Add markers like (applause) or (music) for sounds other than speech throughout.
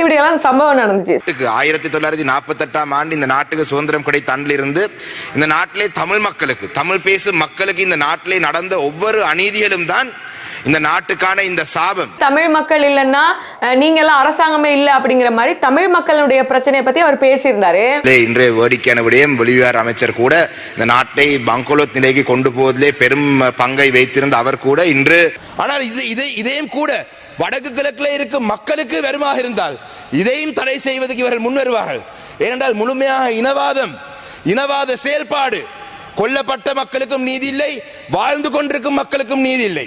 இப்படி எல்லாம் சம்பவம் நடந்துச்சு. ஆயிரத்தி தொள்ளாயிரத்தி நாற்பத்தெட்டாம் ஆண்டு இந்த நாட்டுக்கு சுதந்திரம் கிடைத்த அன்றிலிருந்து இந்த நாட்டிலே தமிழ் மக்களுக்கு தமிழ் பேசும் மக்களுக்கு இந்த நாட்டிலே நடந்த ஒவ்வொரு அநீதிகளும் தான் இந்த நாட்டுக்கான இந்த சாபம். தமிழ் மக்கள் இல்லைன்னா நீங்க எல்லாம் அரசாங்கமே இல்ல அப்படிங்கிற மாதிரி தமிழ் மக்களுடைய பிரச்சனையை பத்தி அவர் பேசியிருந்தாரு. இன்றைய வேடிக்கையான விடயம் வெளிவிவகார அமைச்சர் கூட இந்த நாட்டை பங்கோலோத் நிலைக்கு கொண்டு போவதிலே பெரும் பங்கை வைத்திருந்த அவர் கூட இன்று. ஆனால் இது இது இதையும் கூட வடக்கு கிழக்கில் இருக்கும் மக்களுக்கு வருமாக இருந்தால் இதையும் தடை செய்வதற்கு இவர்கள் முன் வருவார்கள் ஏனென்றால் முழுமையாக இனவாதம் இனவாத செயல்பாடு கொல்லப்பட்ட மக்களுக்கும் நீதி இல்லை வாழ்ந்து கொண்டிருக்கும் மக்களுக்கும் நீதி இல்லை.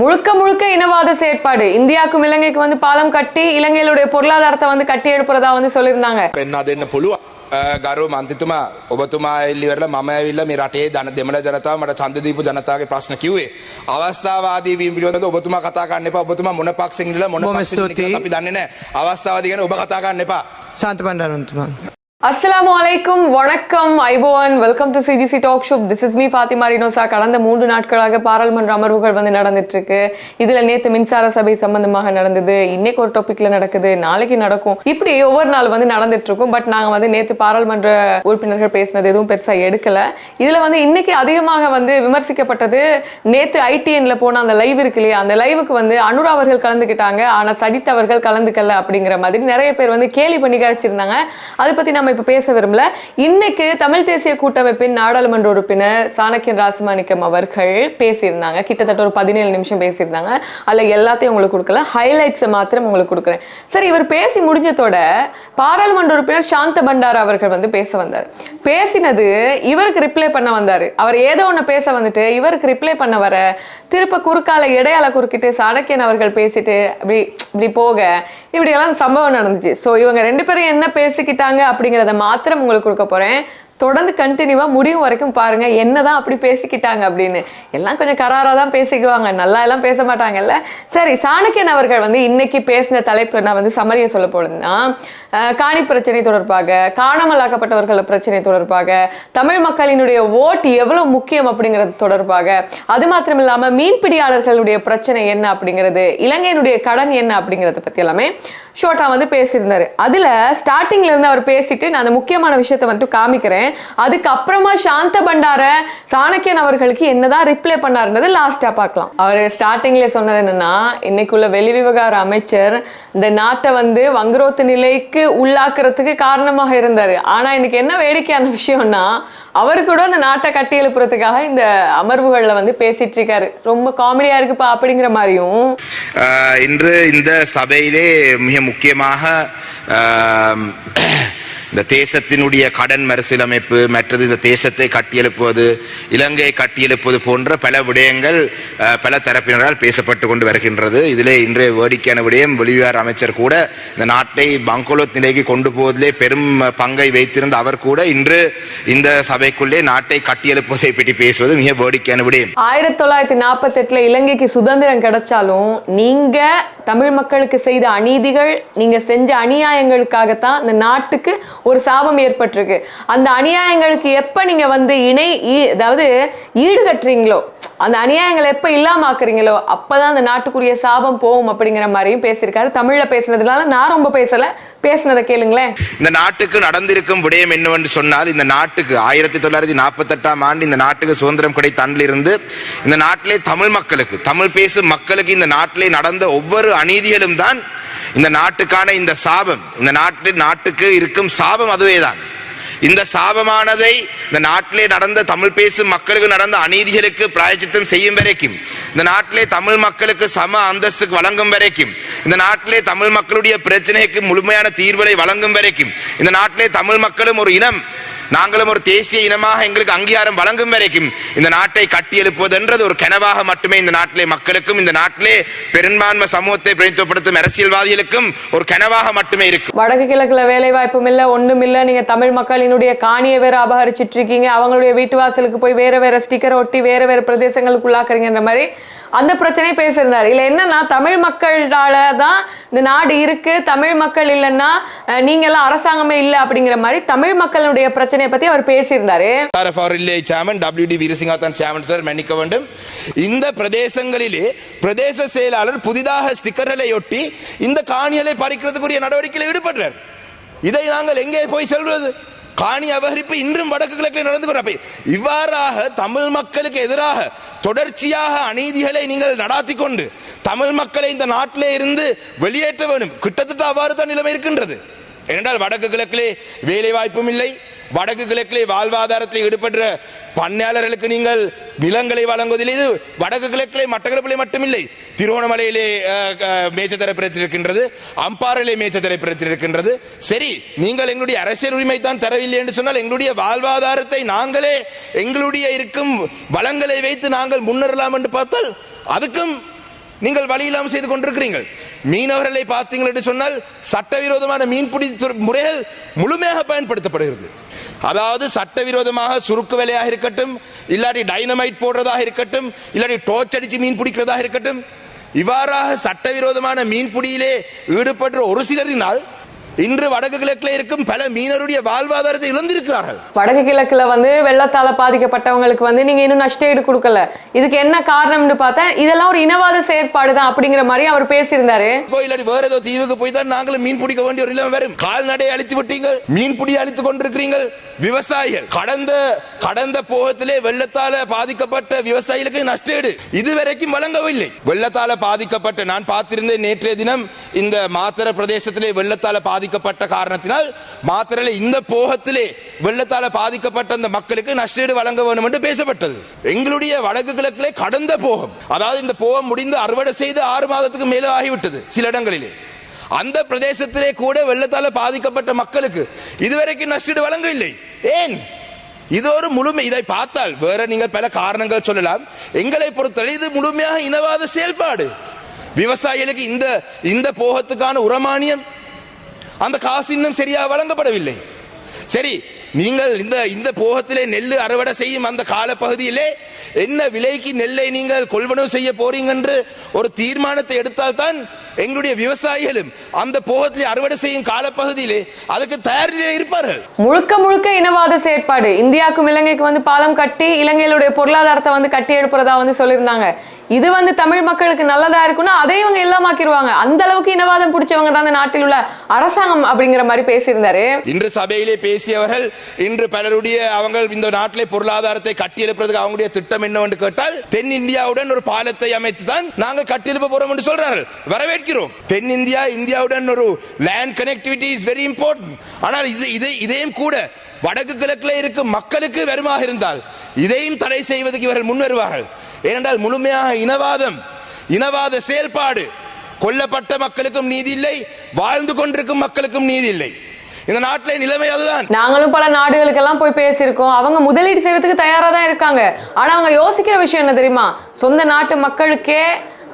முழுக்க முழுக்க இனவாத செயற்பாடு. இந்தியாவுக்கும் இலங்கைக்கு வந்து பாலம் கட்டி இலங்கையிலுடைய பொருளாதாரத்தை வந்து கட்டி எழுப்புறதா வந்து சொல்லியிருந்தாங்க. அது என்ன பொழுவா ගරු මන්තිතුමා ඔබතුමා එල්ලිවරල මම ඇවිල්ල මේ රටේ දන දෙමළ ජනතාව මට චන්දදීපු ජනතාවගේ ප්‍රශ්න කිව්වේ. අවස්ථාවාදී වීම පිළිබඳව ඔබතුමා කතා ගන්න එපා. ඔබතුමා මොන පක්ෂෙන් ඉඳලා මොන පක්ෂෙන් අපි දන්නේ නැහැ. අවස්ථාවාදී ගැන ඔබ කතා ගන්න එපා. සාන්ත පණ්ඩාරතුමා அஸ்ஸலாமு அலைக்கும் வணக்கம் iPhone welcome to CGC talk shop this is me Fathima Rinosa கடந்த மூன்று நாட்களாக பாராளுமன்ற அமர்வுகள் வந்து நடந்துட்டு இருக்கு இதுல நேத்து மின்சார சபை சம்பந்தமாக நடந்தது. இன்னைக்கு ஒரு டாபிக்ல நடக்குது. நாளைக்கு நடக்கும். இப்படி ஒவ்வொரு நாள் வந்து நடந்துட்டு இருக்கும் பட் நாங்க வந்து நேத்து பாராளுமன்ற உறுப்பினர்கள் பேசினது எதுவும் பெருசா எடுக்கல. இதுல வந்து இன்னைக்கு அதிகமாக வந்து விமர்சிக்கப்பட்டது நேத்து ஐடிஎன்ல போன அந்த லைவ் இருக்கு இல்லையா? அந்த லைவுக்கு வந்து அனுரா அவர்கள் கலந்துக்கிட்டாங்க ஆனா சஜித் அவர்கள் கலந்துக்கல அப்படிங்கிற மாதிரி நிறைய பேர் வந்து கேலி பண்ணி கரைச்சிருந்தாங்க. அதை பத்தி நம்ம இப்ப பேச விரும்பல. இன்னைக்கு தமிழ் தேசிய கூட்டமைப்பின் நாடாளுமன்ற உறுப்பினர் சாணக்கியன் ராசமாணிக்கம் அவர்கள் பேசியிருந்தாங்க. கிட்டத்தட்ட ஒரு பதினேழு நிமிஷம் பேசியிருந்தாங்க. அதில் எல்லாத்தையும் உங்களுக்கு கொடுக்கல. ஹைலைட்ஸை மாத்திரம் உங்களுக்கு கொடுக்குறேன். சரி இவர் பேசி முடிஞ்சதோட பாராளுமன்ற உறுப்பினர் சாந்த பண்டார் அவர்கள் வந்து பேச வந்தார். பேசினது இவருக்கு ரிப்ளை பண்ண வந்தார். அவர் ஏதோ ஒண்ணு பேச வந்துட்டு இவருக்கு ரிப்ளை பண்ண வர திருப்ப குறுக்கால இடையால குறுக்கிட்டு சாணக்கியன் அவர்கள் பேசிட்டு அப்படி இப்படி போக இப்படி எல்லாம் சம்பவம் நடந்துச்சு. ஸோ இவங்க ரெண்டு பேரும் என்ன பேசிக்கிட்டாங்க அப்படிங்கிற அப்படிங்கிறத மாத்திரம் உங்களுக்கு கொடுக்க போறேன். தொடர்ந்து கண்டினியூவா முடியும் வரைக்கும் பாருங்க என்னதான் அப்படி பேசிக்கிட்டாங்க அப்படின்னு. எல்லாம் கொஞ்சம் கராரா தான் பேசிக்குவாங்க நல்லா எல்லாம் பேச மாட்டாங்கல்ல. சரி சாணக்கியன் அவர்கள் வந்து இன்னைக்கு பேசின தலைப்பில் நான் வந்து சமரியை சொல்ல போனதுன்னா காணி பிரச்சனை தொடர்பாக காணாமல் ஆக்கப்பட்டவர்கள் பிரச்சனை தொடர்பாக தமிழ் மக்களினுடைய ஓட் எவ்வளவு முக்கியம் அப்படிங்கிறது தொடர்பாக அது மாத்திரம் இல்லாமல் மீன்பிடியாளர்களுடைய பிரச்சனை என்ன அப்படிங்கிறது இலங்கையினுடைய கடன் என்ன அப்படிங்கறத பத்தி எல்லாமே ஷோட்டா வந்து பேசியிருந்தாரு. அதுல ஸ்டார்டிங்ல இருந்து அவர் பேசிட்டு நான் அந்த முக்கியமான விஷயத்த வந்துட்டு காமிக்கிறேன். அதுக்கப்புறமா சாந்த பண்டார சாணக்கியன் அவர்களுக்கு என்னதான் ரிப்ளை பண்ணாருன்றது லாஸ்டா பார்க்கலாம். அவர் ஸ்டார்டிங்ல சொன்னது என்னன்னா இன்னைக்குள்ள வெளிவிவகார அமைச்சர் இந்த நாட்டை வந்து வங்குரோத்து நிலைக்கு உள்ளாக்குறதுக்கு காரணமாக இருந்தாரு. ஆனா இன்னைக்கு என்ன வேடிக்கையான விஷயம்னா அவர் கூட அந்த நாட்டை கட்டி எழுப்புறதுக்காக இந்த அமர்வுகளில் வந்து பேசிட்டு இருக்காரு. ரொம்ப காமெடியா இருக்குப்பா அப்படிங்கிற மாதிரியும். இன்று இந்த சபையிலே மிக முக்கியமாக ஆம், இந்த தேசத்தினுடைய கடன் மறுசீலமைப்பு மற்றது இந்த தேசத்தை கட்டியெழுப்புவது இலங்கையை கட்டியெழுப்புவது போன்ற பல விடயங்கள் பல தரப்பினரால் பேசப்பட்டு கொண்டு வருகின்றது. இதிலே இன்றைய வேடிக்கையான விடயம் வெளிவிவகார அமைச்சர் கூட இந்த நாட்டை பங்கோலோத் நிலைக்கு கொண்டு போவதிலே பெரும் பங்கை வைத்திருந்த அவர் கூட இன்று இந்த சபைக்குள்ளே நாட்டை கட்டியெழுப்புவதை பற்றி பேசுவது மிக வேடிக்கையான விடயம். ஆயிரத்தி தொள்ளாயிரத்தி நாற்பத்தி எட்டுல இலங்கைக்கு சுதந்திரம் கிடைச்சாலும் நீங்க தமிழ் மக்களுக்கு செய்த அநீதிகள் நீங்க செஞ்ச அநியாயங்களுக்காகத்தான் இந்த நாட்டுக்கு ஒரு சாபம் ஏற்பட்டிருக்கு. அந்த அநியாயங்களுக்கு எப்போ நீங்கள் வந்து இணை ஈ- அதாவது ஈடுகட்டுறீங்களோ அந்த அநியாயங்களை எப்போ இல்லாமாக்குறீங்களோ அப்பதான் அந்த நாட்டுக்குரிய சாபம் போகும் அப்படிங்கிற மாதிரியும் பேசியிருக்காரு. தமிழில் பேசுனதுனால நான் ரொம்ப பேசலை. பேசுனதை கேளுங்களேன். இந்த நாட்டுக்கு நடந்திருக்கும் விடயம் என்னவென்று சொன்னால் இந்த நாட்டுக்கு ஆயிரத்தி தொள்ளாயிரத்தி நாற்பத்தெட்டாம் ஆண்டு இந்த நாட்டுக்கு சுதந்திரம் கிடைத்த அன்றிலிருந்து இந்த நாட்டிலே தமிழ் மக்களுக்கு தமிழ் பேசும் மக்களுக்கு இந்த நாட்டிலே நடந்த ஒவ்வொரு அநீதிகளும் தான் இந்த நாட்டுக்கான இந்த சாபம் இந்த நாட்டு நாட்டுக்கு இருக்கும் சாபம் அதுவேதான். இந்த சாபமானதை இந்த நாட்டிலே நடந்த தமிழ் பேசும் மக்களுக்கு நடந்த அநீதிகளுக்கு பிராயச்சித்தம் செய்யும் வரைக்கும் இந்த நாட்டிலே தமிழ் மக்களுக்கு சம அந்தஸ்துக்கு வழங்கும் வரைக்கும் இந்த நாட்டிலே தமிழ் மக்களுடைய பிரச்சனைக்கு முழுமையான தீர்வுகளை வழங்கும் வரைக்கும் இந்த நாட்டிலே தமிழ் மக்களும் ஒரு இனம் நாங்களும் ஒரு தேசிய இனமாக எங்களுக்கு அங்கீகாரம் வழங்கும் வரைக்கும் இந்த நாட்டை கட்டியெழுப்புவதென்றது ஒரு கனவாக மட்டுமே இந்த நாட்டிலே மக்களுக்கும் இந்த நாட்டிலே பெரும்பான்மை சமூகத்தை பிரதித்துவப்படுத்தும் அரசியல்வாதிகளுக்கும் ஒரு கனவாக மட்டுமே இருக்கும். வடக்கு கிழக்குல வேலை வாய்ப்பும் இல்ல ஒண்ணும் இல்ல. நீங்க தமிழ் மக்களினுடைய காணியை வேற அபகரிச்சிட்டு இருக்கீங்க. அவங்களுடைய வீட்டு வாசலுக்கு போய் வேற வேற ஸ்டிக்கர் ஒட்டி வேற வேற பிரதேசங்களுக்கு உள்ளாக்குறீங்கன்ற மாதிரி அந்த பிரச்சனையை பேசியிருந்தாரு. இல்லை என்னன்னா தமிழ் மக்களால தான் இந்த நாடு இருக்கு தமிழ் மக்கள் இல்லைன்னா நீங்கெல்லாம் அரசாங்கமே இல்லை அப்படிங்கிற மாதிரி தமிழ் மக்களுடைய பிரச்சனையை பற்றி அவர் பேசியிருந்தாரு. இல்லை சேமன் டபிள்யூ டி வீரசிங்காத்தான் சேமன் சார் மன்னிக்க வேண்டும். இந்த பிரதேசங்களிலே பிரதேச செயலாளர் புதிதாக ஸ்டிக்கர்களை ஒட்டி இந்த காணிகளை பறிக்கிறதுக்குரிய நடவடிக்கையில் ஈடுபடுறார். இதை நாங்கள் எங்கே போய் சொல்வது? காணி அபகரிப்பு இன்றும் வடக்கு கிழக்கில் நடந்து கொண்டு இவ்வாறாக தமிழ் மக்களுக்கு எதிராக தொடர்ச்சியாக அநீதிகளை நீங்கள் நடாத்தி கொண்டு தமிழ் மக்களை இந்த நாட்டிலே இருந்து வெளியேற்ற வேண்டும். கிட்டத்தட்ட அவ்வாறு தான் நிலைமை இருக்கின்றது. ஏனென்றால் வடக்கு கிழக்கிலே வேலை வாய்ப்பும் இல்லை. வடக்கு கிழக்கிலே வாழ்வாதாரத்தில் ஈடுபடுற பண்ணையாளர்களுக்கு நீங்கள் நிலங்களை வழங்குவதில் இது வடக்கு கிழக்கிலே மட்டக்களப்பிலே மட்டுமில்லை திருவோணமலையிலே அஹ், அஹ், மேய்ச்சத்தர பிரச்சனை இருக்கின்றது அம்பாறையிலே சரி நீங்கள் எங்களுடைய அரசியல் உரிமை தான் தரவில்லை என்று சொன்னால் எங்களுடைய வாழ்வாதாரத்தை நாங்களே எங்களுடைய இருக்கும் வளங்களை வைத்து நாங்கள் முன்னேறலாம் என்று பார்த்தால் அதுக்கும் நீங்கள் வழி இல்லாமல் செய்து கொண்டிருக்கிறீர்கள். மீனவர்களை பார்த்தீங்கள் என்று சொன்னால் சட்டவிரோதமான மீன்பிடி முறைகள் முழுமையாக பயன்படுத்தப்படுகிறது. அதாவது சட்டவிரோதமாக சுருக்கு வேலையாக இருக்கட்டும் இல்லாட்டி டைனமைட் போடுறதாக இருக்கட்டும் இல்லாட்டி டோர்ச் அடிச்சு மீன் பிடிக்கிறதாக இருக்கட்டும் இவ்வாறாக சட்டவிரோதமான மீன்பிடியிலே ஈடுபடுற ஒரு சிலரினால் இன்று வடக்கு கிழக்கில் இருக்கும் பல மீனவருடைய வாழ்வாதாரத்தை இழந்திருக்கிறார்கள். வடக்கு கிழக்குல வந்து வெள்ளத்தால பாதிக்கப்பட்டவங்களுக்கு வந்து நீங்க இன்னும் நஷ்ட ஈடு கொடுக்கல. இதுக்கு என்ன காரணம்னு பார்த்தா இதெல்லாம் ஒரு இனவாத செயற்பாடு தான் அப்படிங்கிற மாதிரி அவர் பேசியிருந்தாரு. இல்லாட்டி வேற ஏதோ தீவுக்கு போய் தான் நாங்களும் மீன் பிடிக்க வேண்டிய ஒரு நிலைமை வரும். கால்நடை அழித்து விட்டீங்க மீன் பிடி அழித்து கொண்டிருக்கிறீர்கள். விவசாயிகள் கடந்த கடந்த போகத்திலே வெள்ளத்தால பாதிக்கப்பட்ட விவசாயிகளுக்கு நஷ்டஈடு இதுவரைக்கும் வழங்கவில்லை. வெள்ளத்தால பாதிக்கப்பட்ட நான் பார்த்திருந்தேன் நேற்றைய தினம் இந்த மாத்தர பிரதேசத்திலே வெள்ளத்தால பாதிக்கப்பட்ட காரணத்தினால் மாத்தரையில இந்த போகத்திலே வெள்ளத்தால பாதிக்கப்பட்ட அந்த மக்களுக்கு நஷ்டீடு வழங்க வேண்டும் என்று பேசப்பட்டது. எங்களுடைய வடக்கு கிழக்கிலே கடந்த போகம் அதாவது இந்த போகம் முடிந்து அறுவடை செய்து ஆறு மாதத்துக்கு மேலே ஆகிவிட்டது சில இடங்களிலே. அந்த பிரதேசத்திலே கூட வெள்ளத்தால பாதிக்கப்பட்ட மக்களுக்கு இதுவரைக்கும் நஷ்டீடு வழங்கவில்லை. ஏன்? இது ஒரு முழுமை. இதை பார்த்தால் வேற நீங்கள் பல காரணங்கள் சொல்லலாம். எங்களை பொறுத்தவரை இது முழுமையாக இனவாத செயல்பாடு. விவசாயிகளுக்கு இந்த இந்த போகத்துக்கான உரமானியம் அந்த காசு இன்னும் சரியாக வழங்கப்படவில்லை. சரி நீங்கள் இந்த இந்த போகத்திலே நெல் அறுவடை செய்யும் அந்த காலப்பகுதியிலே என்ன விலைக்கு நெல்லை நீங்கள் கொள்வனவு செய்ய போறீங்க என்று ஒரு தீர்மானத்தை எடுத்தால்தான் எங்களுடைய விவசாயிகளும் அந்த போகத்திலே அறுவடை செய்யும் காலப்பகுதியிலே அதுக்கு தயார் நிலையில் இருப்பார்கள். முழுக்க முழுக்க இனவாத செயற்பாடு. இந்தியாவுக்கும் இலங்கைக்கு வந்து பாலம் கட்டி இலங்கையிலுடைய பொருளாதாரத்தை வந்து கட்டி எழுப்புறதா வந்து சொல்லியிருந்தாங்க. இது வந்து தமிழ் மக்களுக்கு நல்லதா இருக்குன்னா அதை இவங்க இல்லாமாக்கிடுவாங்க அந்த அளவுக்கு இனவாதம் பிடிச்சவங்க தான் அந்த நாட்டில் உள்ள அரசாங்கம் அப்படிங்கிற மாதிரி பேசியிருந்தாரு. இன்று சபையிலே பேசியவர்கள் இன்று பலருடைய அவங்க இந்த நாட்டிலே பொருளாதாரத்தை கட்டியெழுப்புறதுக்கு அவங்களுடைய திட்டம் என்னவென்று கேட்டால் தென் இந்தியாவுடன் ஒரு பாலத்தை அமைத்து தான் நாங்கள் கட்டியெழுப்ப போறோம் என்று சொல்றார்கள். வரவேற்கிறோம் தென் இந்தியா இந்தியாவுடன் ஒரு land connectivity is very important ஆனால் இது இதை இதையும் கூட வடக்கு கிழக்கில் இருக்கும் மக்களுக்கு வருமாக இருந்தால் இதையும் தடை செய்வதற்கு இவர்கள் முன் வருவார்கள் ஏனென்றால் முழுமையாக இனவாதம் இனவாத செயல்பாடு கொல்லப்பட்ட மக்களுக்கும் நீதி இல்லை வாழ்ந்து கொண்டிருக்கும் மக்களுக்கும் நீதி இல்லை. இந்த நாட்டிலே நிலைமை அதுதான். நாங்களும் பல நாடுகளுக்கெல்லாம் போய் பேசியிருக்கோம். அவங்க முதலீடு செய்யறதுக்கு தயாரா தான் இருக்காங்க. ஆனா அவங்க யோசிக்கிற விஷயம் என்ன தெரியுமா? சொந்த நாட்டு மக்களுக்கே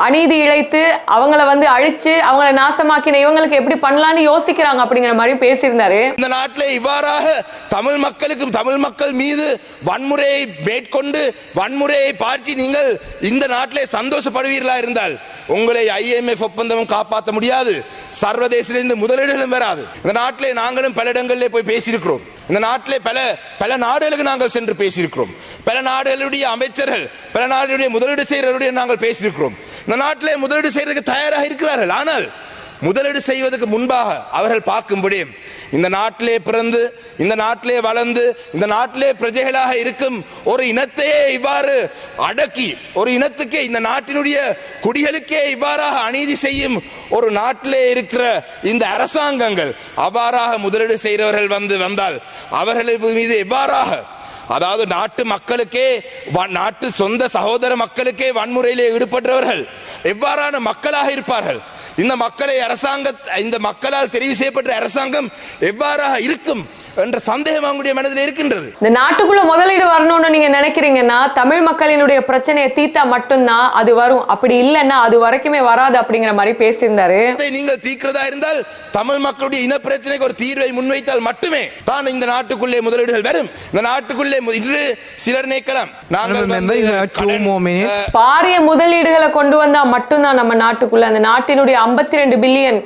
அநீதி இழைத்து அவங்கள வந்து அழிச்சு அவங்கள நாசமாக்கின இவங்களுக்கு எப்படி பண்ணலாம்னு யோசிக்கிறாங்க அப்படிங்கிற மாதிரி பேசியிருந்தாரு. இந்த நாட்டில் இவ்வாறாக தமிழ் மக்களுக்கும் தமிழ் மக்கள் மீது வன்முறையை மேற்கொண்டு வன்முறையை பார்த்து நீங்கள் இந்த நாட்டிலே சந்தோஷப்படுவீர்களா இருந்தால் உங்களை ஐஎம்எஃப் ஒப்பந்தமும் காப்பாற்ற முடியாது. சர்வதேசிலிருந்து முதலீடுகளும் வராது. இந்த நாட்டிலே நாங்களும் பல இடங்களிலே போய் பேசியிருக்கிறோம். இந்த நாட்டிலே பல பல நாடுகளுக்கு நாங்கள் சென்று பேசியிருக்கிறோம். பல நாடுகளுடைய அமைச்சர்கள் பல நாடுகளுடைய முதலீடு செய்கிறவருடைய நாங்கள் பேசியிருக்கிறோம். இந்த நாட்டிலே முதலீடு செய்யறதுக்கு தயாராக இருக்கிறார்கள். ஆனால் முதலீடு செய்வதற்கு முன்பாக அவர்கள் பார்க்கும்படி இந்த நாட்டிலே பிறந்து இந்த நாட்டிலே வளர்ந்து இந்த நாட்டிலே பிரஜைகளாக இருக்கும் ஒரு இனத்தையே இவ்வாறு அடக்கி ஒரு இனத்துக்கே இந்த நாட்டினுடைய குடிகளுக்கே இவ்வாறாக அநீதி செய்யும் ஒரு நாட்டிலே இருக்கிற இந்த அரசாங்கங்கள் அவ்வாறாக முதலீடு செய்கிறவர்கள் வந்து வந்தால் அவர்கள் மீது எவ்வாறாக அதாவது நாட்டு மக்களுக்கே வ- நாட்டு சொந்த சகோதர மக்களுக்கே வன்முறையிலே ஈடுபடுறவர்கள் எவ்வாறான மக்களாக இருப்பார்கள்? இந்த மக்களை அரசாங்க இந்த மக்களால் தெரிவு செய்யப்பட்ட அரசாங்கம் எவ்வாறாக இருக்கும்? என்ற சந்தேகம் அவங்களுடைய மனதில் இருக்கின்றது. இந்த நாட்டுக்குள்ள முதலீடு வரணும்னு நீங்க நினைக்கிறீங்கன்னா தமிழ் மக்களினுடைய பிரச்சனையை தீத்தா மட்டும்தான் அது வரும். அப்படி இல்லைன்னா அது வரைக்குமே வராது அப்படிங்கிற மாதிரி பேசியிருந்தாரு. நீங்கள் தீர்க்கிறதா இருந்தால் தமிழ் மக்களுடைய இன பிரச்சனைக்கு ஒரு தீர்வை முன்வைத்தால் மட்டுமே தான் இந்த நாட்டுக்குள்ளே முதலீடுகள் வரும். இந்த நாட்டுக்குள்ளே இன்று சிலர் நினைக்கலாம். நாங்கள் பாரிய முதலீடுகளை கொண்டு வந்தா மட்டும்தான் நம்ம நாட்டுக்குள்ள. அந்த நாட்டினுடைய 52 ரெண்டு பில்லியன்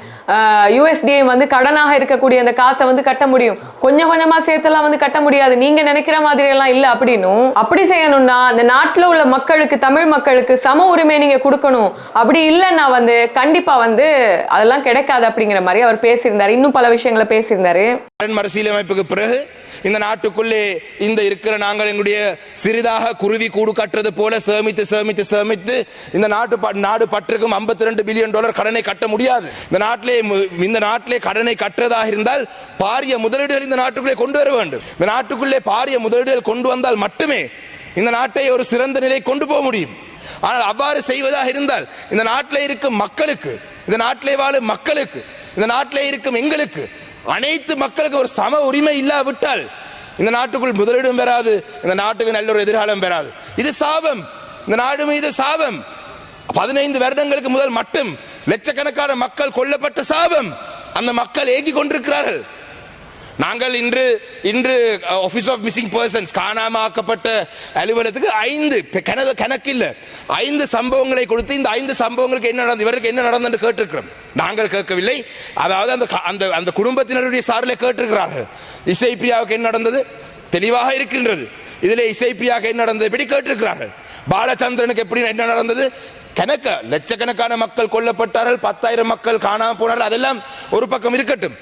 யூஎஸ்டிஐ வந்து கடனாக இருக்கக்கூடிய அந்த காசை வந்து கட்ட முடியும். கொஞ்சம் கொஞ்சமா சேர்த்தெல்லாம் வந்து கட்ட முடியாது. நீங்க நினைக்கிற மாதிரி எல்லாம் இல்ல அப்படின்னும். அப்படி செய்யணும்னா அந்த நாட்டில் உள்ள மக்களுக்கு தமிழ் மக்களுக்கு சம உரிமை நீங்க கொடுக்கணும். அப்படி இல்லைன்னா வந்து கண்டிப்பா வந்து அதெல்லாம் கிடைக்காது அப்படிங்கிற மாதிரி அவர் பேசியிருந்தாரு. இன்னும் பல விஷயங்களை பேசியிருந்தாரு. அரசியலமைப்புக்கு பிறகு இந்த நாட்டுக்குள்ளே இந்த இருக்கிற நாங்கள் எங்களுடைய சிறிதாக குருவி கூடு கட்டுறது போல சேமித்து சேமித்து சேமித்து இந்த நாட்டு நாடு பற்றுக்கும் 52 ரெண்டு பில்லியன் டாலர் கடனை கட்ட முடியாது. இந்த நாட்டிலே மு- இந்த நாட்டிலே கடனை கட்டுறதாக இருந்தால் பாரிய முதலீடுகள் இந்த நாட்டுக்குள்ளே கொண்டு வர வேண்டும். இந்த நாட்டுக்குள்ளே பாரிய முதலீடுகள் கொண்டு வந்தால் மட்டுமே இந்த நாட்டை ஒரு சிறந்த நிலை கொண்டு போக முடியும். ஆனால் அவ்வாறு செய்வதாக இருந்தால் இந்த நாட்டில் இருக்கும் மக்களுக்கு இந்த நாட்டிலே வாழும் மக்களுக்கு இந்த நாட்டிலே இருக்கும் எங்களுக்கு அனைத்து மக்களுக்கு ஒரு சம உரிமை இல்லாவிட்டால் இந்த நாட்டுக்குள் முதலிடம் பெறாது இந்த நாட்டுக்கு நல்ல ஒரு எதிர்காலம் பெறாது. இது சாபம். இந்த நாடு மீது சாபம். பதினைந்து வருடங்களுக்கு முதல் மட்டும் லட்சக்கணக்கான மக்கள் கொல்லப்பட்ட சாபம். அந்த மக்கள் ஏங்கி கொண்டிருக்கிறார்கள். நாங்கள் இன்று இன்று ஆஃபீஸ் ஆஃப் மிஸ்ஸிங் பர்சன்ஸ் காணாம ஆக்கப்பட்ட அலுவலகத்துக்கு ஐந்து கணக்கு இல்லை ஐந்து சம்பவங்களை கொடுத்து இந்த ஐந்து சம்பவங்களுக்கு என்ன நடந்தது இவருக்கு என்ன நடந்தது கேட்டிருக்கிறோம். நாங்கள் கேட்கவில்லை. அதாவது அந்த அந்த அந்த குடும்பத்தினருடைய சார்பில் கேட்டிருக்கிறார்கள். இசைப்பிரியாவுக்கு என்ன நடந்தது? தெளிவாக இருக்கின்றது. இதிலே இசைப்பிரியாவுக்கு என்ன நடந்தது? எப்படி கேட்டிருக்கிறார்கள். பாலச்சந்திரனுக்கு எப்படி என்ன நடந்தது? கணக்க லட்சக்கணக்கான மக்கள் கொல்லப்பட்டார்கள் பத்தாயிரம் மக்கள் காணாம போனார்கள். அதெல்லாம் ஒரு பக்கம் இருக்கட்டும்.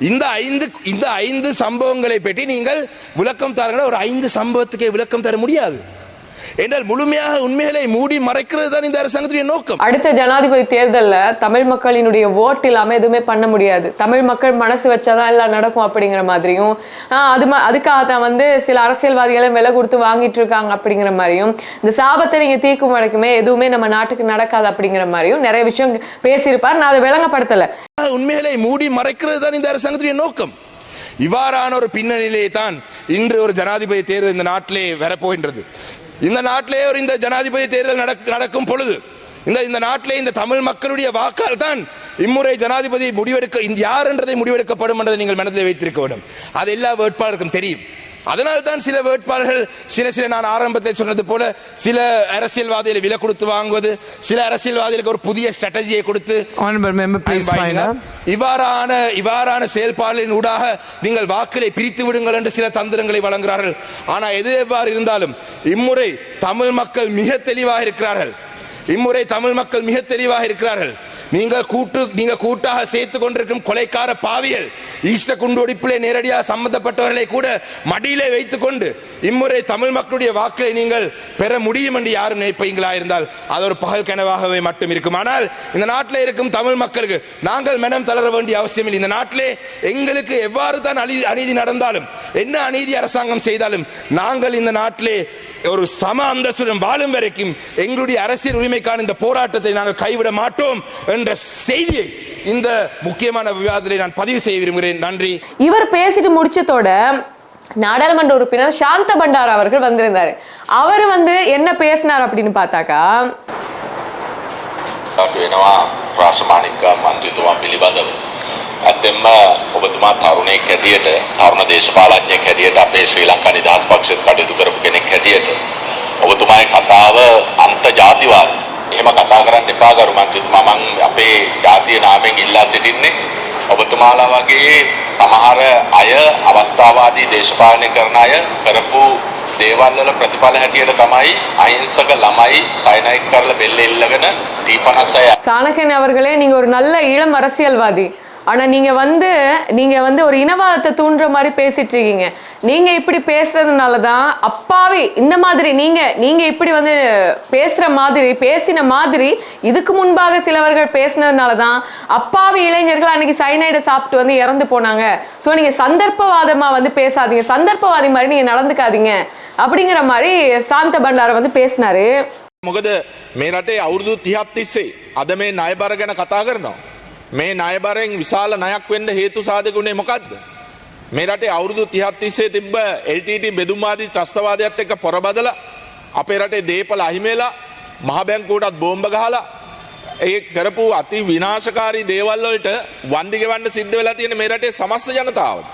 இந்த ஐந்து இந்த ஐந்து சம்பவங்களை பற்றி நீங்கள் விளக்கம் தாருங்கள் ஒரு ஐந்து சம்பவத்துக்கே விளக்கம் தர முடியாது. என்றால் முழுமையாக உண்மைகளை மூடி மறைக்கிறது தான் இந்த அரசாங்கத்துடைய நோக்கம். அடுத்த ஜனாதிபதி தேர்தல்ல தமிழ் மக்களினுடைய ஓட் இல்லாம எதுவுமே பண்ண முடியாது. தமிழ் மக்கள் மனசு வச்சாதான் எல்லாம் நடக்கும் அப்படிங்கிற மாதிரியும் அது அதுக்காக தான் வந்து சில அரசியல்வாதிகளை விலை கொடுத்து வாங்கிட்டு இருக்காங்க அப்படிங்கிற மாதிரியும் இந்த சாபத்தை நீங்க தீர்க்கும் வரைக்குமே எதுவுமே நம்ம நாட்டுக்கு நடக்காது அப்படிங்கிற மாதிரியும் நிறைய விஷயம் பேசியிருப்பார். நான் அதை விளங்கப்படுத்தல. உண்மைகளை மூடி மறைக்கிறது தான் இந்த அரசாங்கத்துடைய நோக்கம். இவ்வாறான ஒரு பின்னணியிலே தான் இன்று ஒரு ஜனாதிபதி தேர்தல் இந்த நாட்டிலே வரப்போகின்றது. இந்த நாட்டிலே ஒரு இந்த ஜனாதிபதி தேர்தல் நடக்கும் பொழுது இந்த இந்த நாட்டிலே இந்த தமிழ் மக்களுடைய வாக்கால் தான் இம்முறை ஜனாதிபதி முடிவெடுக்க இந்த யார் என்றதை முடிவெடுக்கப்படும் என்றதை நீங்கள் மனதில் வைத்திருக்க வேண்டும். அது எல்லா வேட்பாளருக்கும் தெரியும். அதனால் தான் சில வேட்பாளர்கள் சில சில நான் ஆரம்பத்தில் சொன்னது போல சில அரசியல்வாதிகளை விலை கொடுத்து வாங்குவது சில அரசியல்வாதிகளுக்கு ஒரு புதிய ஸ்ட்ராட்டஜியை கொடுத்து. இவ்வாறான இவ்வாறான செயல்பாடுகளின் ஊடாக நீங்கள் வாக்களை பிரித்து விடுங்கள் என்று சில தந்திரங்களை வழங்குகிறார்கள். ஆனால் எது எவ்வாறு இருந்தாலும் இம்முறை தமிழ் மக்கள் மிக தெளிவாக இருக்கிறார்கள். இம்முறை தமிழ் மக்கள் மிக தெளிவாக இருக்கிறார்கள். நீங்கள் கூட்டு நீங்க கூட்டாக சேர்த்து கொண்டிருக்கும் கொலைக்கார பாவியல் ஈஸ்ட குண்டுவெடிப்பிலே நேரடியாக சம்பந்தப்பட்டவர்களை கூட மடியிலே வைத்துக் கொண்டு இம்முறை தமிழ் மக்களுடைய வாக்கை நீங்கள் பெற முடியும் என்று யாரும் நினைப்பீங்களா இருந்தால் அது ஒரு பகல் கனவாகவே மட்டும் இருக்கும். ஆனால் இந்த நாட்டில் இருக்கும் தமிழ் மக்களுக்கு நாங்கள் மனம் தளர வேண்டிய அவசியம் இல்லை இந்த நாட்டிலே எங்களுக்கு எவ்வாறு தான் அநீதி நடந்தாலும் என்ன அநீதி அரசாங்கம் செய்தாலும் நாங்கள் இந்த நாட்டிலே ஒரு சம அந்தஸ்துடன் வாழும் வரைக்கும் எங்களுடைய அரசியல் உரிமைக்கான இந்த போராட்டத்தை நாங்கள் கைவிட மாட்டோம் என்ற செய்தியை இந்த முக்கியமான விவாதத்தை நான் பதிவு செய்ய விரும்புகிறேன் நன்றி இவர் பேசிட்டு முடிச்சதோட நாடாளுமன்ற உறுப்பினர் சாந்த பண்டார் அவர்கள் வந்திருந்தாரு அவர் வந்து என்ன பேசினார் அப்படின்னு பார்த்தாக்கா ට වෙනවා රාශමානික මන්ත්‍රීතුමා පිළිබඳව. ඇත්තෙන්ම ඔබතුමා තරුණයෙක් හැටියට තරුණ දේශපාලඥයෙක් හැටියට අපේ ශ්‍රී ලංකා නිදහස් පක්ෂෙත් ඔබතුමාගේ කතාව අන්ත ජාතිවාද. එහෙම කතා කරන්න එපා ගරු මන්ත්‍රීතුමා මං අපේ ජාතිය නාමයෙන් ඉල්ලා සිටින්නේ ඔබතුමාලා වගේ සමහර අය අවස්ථාවාදී දේශපාලනය කරන අය කරපු දේවල් වල ප්‍රතිඵල හැටියට තමයි අහිංසක ළමයි සයනයිට් කරලා බෙල්ල ඉල්ලගෙන T56 சாணக்கியன் அவர்களே நீங்க ஒரு நல்ல இளம் அரசியல்வாதி ஆனா நீங்க வந்து நீங்க வந்து ஒரு இனவாதத்தை தூண்டுற மாதிரி பேசிட்டு இருக்கீங்க நீங்க இப்படி பேசுறதுனால தான் அப்பாவி இந்த மாதிரி நீங்க நீங்க இப்படி வந்து பேசுற மாதிரி பேசின மாதிரி இதுக்கு முன்பாக சிலவர்கள் பேசினதுனால தான் அப்பாவி இளைஞர்கள் அன்னைக்கு சைனைடை சாப்பிட்டு வந்து இறந்து போனாங்க ஸோ நீங்க சந்தர்ப்பவாதமா வந்து பேசாதீங்க சந்தர்ப்பவாதி மாதிரி நீங்க நடந்துக்காதீங்க அப்படிங்கிற மாதிரி சாந்த பண்டார வந்து பேசினாரு මොකද මේ රටේ අවුරුදු තිහත් තිස්සේ අද මේ නයබර ගැන කතා කරනවා. මේ නයබරෙන් විශාල නයක් වෙන්ඩ හේතු සාධකුණේ මොකක්ද. මේ රටේ අවුරුදු 30ක් තිස්සේ තිබ්බ LTT බෙදුම්වාදී ත්‍රස්තවාදයත් එක්ක පොරබදලා අපේ රටේ දේපල අහිමි වෙලා මහ බැංකුවටත් බෝම්බ ගහලා ඒ කරපු අති විනාශකාරී දේවල් වලට වන්දි ගෙවන්න සිද්ධ වෙලා තියෙන මේ රටේ සමස්ත ජනතාවට.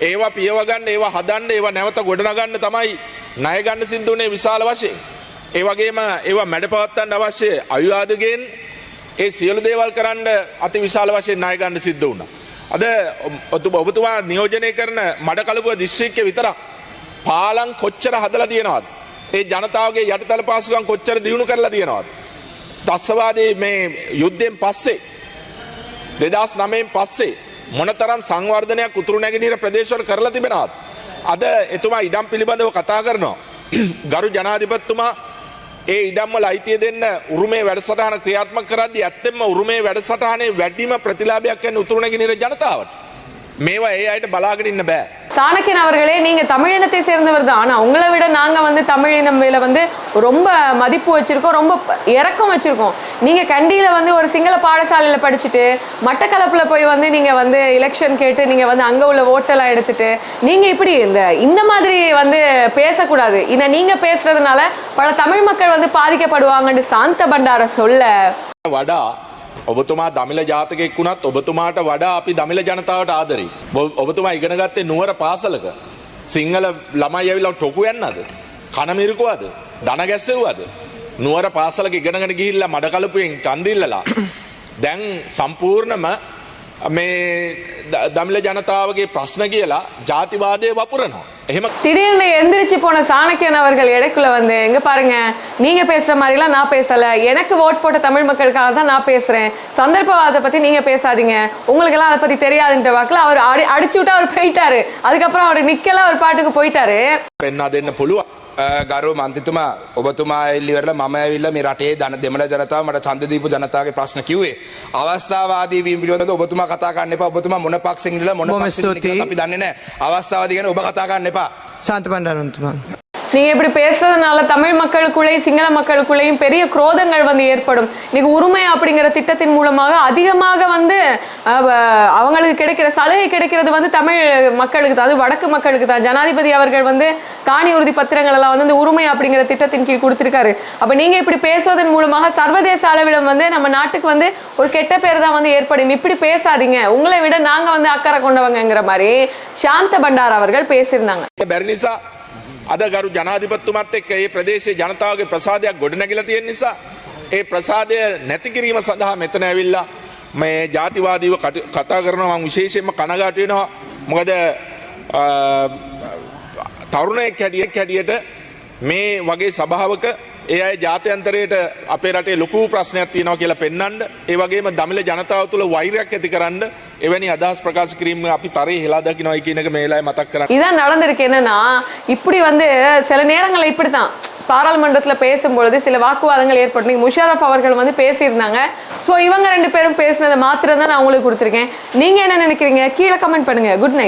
ඒවා පියව ගන්න, ඒවා හදන්න, ඒවා නැවත ගොඩනගන්න තමයි ණය ගන්න සිද්ධ වුණේ විශාල වශයෙන්. ඒ වගේම ඒවා මැඩපවත්තන්න අවශ්‍ය අයුවාදගෙන් ඒ සියලු දේවල් කරන්න අති විශාල වශයෙන් ණය ගන්න සිද්ධ වුණා. අද ඔතු ඔබතුමා නියෝජනය කරන මඩකලපුව දිස්ත්‍රික්කය විතරක් පාලං කොච්චර හදලා තියෙනවද. ඒ ජනතාවගේ යටතල පාසුකම් කොච්චර දියුණු කරලා තියෙනවද. තස්සවාදී මේ යුද්ධයෙන් පස්සේ දෙදස් නමයෙන් පස්සේ මොනතරම් සංවර්ධනයක් උතුරු නැගෙනහිර ප්‍රදේශවල කරලා තිබෙනවාද. අද එතුමා ඉඩම් පිළිබඳව කතා කරනවා. (clears throat) ගරු ජනාධිපත්තුමා ඒ ඉඩම්වල අයිතිය දෙන්න උරුමේ වැඩසටහන ක්‍රියාත්මක කරද්දී ඇත්තෙන්ම උරුමේ වැඩසටහනේ වැඩිම ප්‍රතිලාභයක් වෙන්නේ උතුරු නැගෙනහිර ජනතාවට. මේවා ඒ අයට බලාගෙන ඉන්න බෑ. சாணக்கியன் அவர்களே நீங்க தமிழினத்தை சேர்ந்தவர் தான் ஆனா உங்களை விட நாங்க வந்து தமிழினம் மேல வந்து ரொம்ப மதிப்பு வச்சிருக்கோம் ரொம்ப இறக்கம் வச்சிருக்கோம் நீங்க கண்டியில வந்து ஒரு சிங்கள பாடசாலையில படிச்சுட்டு மட்டக்களப்புல போய் வந்து நீங்க வந்து எலெக்ஷன் கேட்டு நீங்க வந்து அங்க உள்ள ஓட்டெல்லாம் எடுத்துட்டு நீங்க இப்படி இந்த இந்த மாதிரி வந்து பேசக்கூடாது இந்த நீங்க பேசுறதுனால பல தமிழ் மக்கள் வந்து பாதிக்கப்படுவாங்கன்னு சாந்த பண்டார சொல்ல වඩා ඔබතුමා දමිල ජාතකෙක් වුණත් ඔබතුමාට වඩා අපි දමිල ජනතාවට ආදරයි. ඔබ- ඔබතුමා ඉගෙනගත්තේ නුවර පාසලක. සිංහල ළමයි ඇවිල්ලා ටොකු යන්නද. කනමිරුකුවද. දනගැස්සෙව්වද. නුවර පාසලක ඉගෙනගෙන ගිහිල්ල මඩකලපුයෙන් චන්දිල්ලලා. දැන් සම්පූර්ණම මේ ද- දමිල ජනතාවගේ ප්‍රශ්න කියලා ජාතිවාදය වපුරනවා. එහෙම திடீர்னு எந்திரிச்சு போன சாணக்கியன் அவர்கள் இடைக்குள்ள வந்து எங்க பாருங்க நீங்க பேசுற மாதிரிலாம் நான் பேசல எனக்கு ஓட் போட்ட தமிழ் மக்களுக்காக தான் நான் பேசுறேன் சந்தர்ப்பவாதத்தை பத்தி நீங்க பேசாதீங்க உங்களுக்கு எல்லாம் அதை பத்தி தெரியாதுன்ற வாக்குல அவர் அடி அடிச்சு விட்டு அவர் போயிட்டாரு அதுக்கப்புறம் அவர் நிக்கல அவர் பாட்டுக்கு போயிட்டாரு පෙන්වා දෙන්න පුළුවන්. ගරු මන්තිතුමා ඔබතුමා එල්ලිවරල මම ඇවිල්ල මේ රටේ දන දෙමළ ජනතාව මට චන්දදීපු ජනතාවගේ ප්‍රශ්න කිව්වේ අවස්ථාවාදී වීම පිළිබඳව ඔබතුමා කතා කරන්න එපා ඔබතුමා මොන පක්ෂෙන් ඉඳලා මොන පක්ෂෙන්. අපි දන්නේ නැහැ අවස්ථාවාදී ගැන ඔබ කතා කරන්න එපා සාන්ත පණ්ඩාරන්තුමන්. நீங்கள் இப்படி பேசுறதுனால தமிழ் மக்களுக்குள்ளேயும் சிங்கள மக்களுக்குள்ளேயும் பெரிய குரோதங்கள் வந்து ஏற்படும். இன்னைக்கு உரிமை அப்படிங்கிற திட்டத்தின் மூலமாக அதிகமாக வந்து அவங்களுக்கு கிடைக்கிற சலுகை கிடைக்கிறது வந்து தமிழ் மக்களுக்கு தான். அது வடக்கு மக்களுக்கு தான். ஜனாதிபதி அவர்கள் வந்து காணி உறுதி பத்திரங்கள் எல்லாம் வந்து இந்த உரிமை அப்படிங்கிற திட்டத்தின் கீழ் கொடுத்துருக்காரு. அப்போ நீங்கள் இப்படி பேசுவதன் மூலமாக சர்வதேச அளவிலும் வந்து நம்ம நாட்டுக்கு வந்து ஒரு கெட்ட பேர் தான் வந்து ஏற்படும். இப்படி பேசாதீங்க. உங்களை விட நாங்கள் வந்து அக்கறை கொண்டவங்கிற மாதிரி சாந்த பண்டார் அவர்கள் பேசியிருந்தாங்க. අද ගරු ජනාධිපත්තුමත් එක්ක ඒ ප්‍රදේශයේ ජනතාවගේ ප්‍රසාදයක් ගොඩනැගිලා තියෙන නිසා ඒ ප්‍රසාදය නැති කිරීම සඳහා මෙතන ඇවිල්ලා මේ ජාතිවාදීව කටයු- කතා කරනවා. මම විශේෂයෙන්ම කනගාටු වෙනවා. මොකද අ, තරුණයෙක් හැටියෙක් හැටියට මේ වගේ සභාවක ඒ අය ජාත්‍යන්තරයට අපේ රටේ ලොකු ප්‍රශ්නයක් තියෙනවා කියලා පෙන්වන්න ඒ වගේම දමිළ ජනතාව තුළ වෛරයක් ඇති කරන්න එවැනි අදහස් ප්‍රකාශ කිරීම අපි තරේ හෙලා දකින්නයි කියන එක මේ වෙලාවේ මතක් කරන්න இதான் நடந்திருக்கு என்னன்னா இப்படி வந்து சில நேரங்கள்ல இப்படித்தான் பாராளுமன்றத்துல பேசும்பொழுது சில வாக்குவாதங்கள் ஏற்பட்டு நீங்க முஷாரப் அவர்கள் வந்து பேசியிருந்தாங்க ஸோ இவங்க ரெண்டு பேரும் பேசினதை மாத்திரம் தான் நான் உங்களுக்கு கொடுத்துருக்கேன் நீங்க என்ன நினைக்கிறீங்க கீழே கமெண்ட் பண்ணுங்க குட் நைட்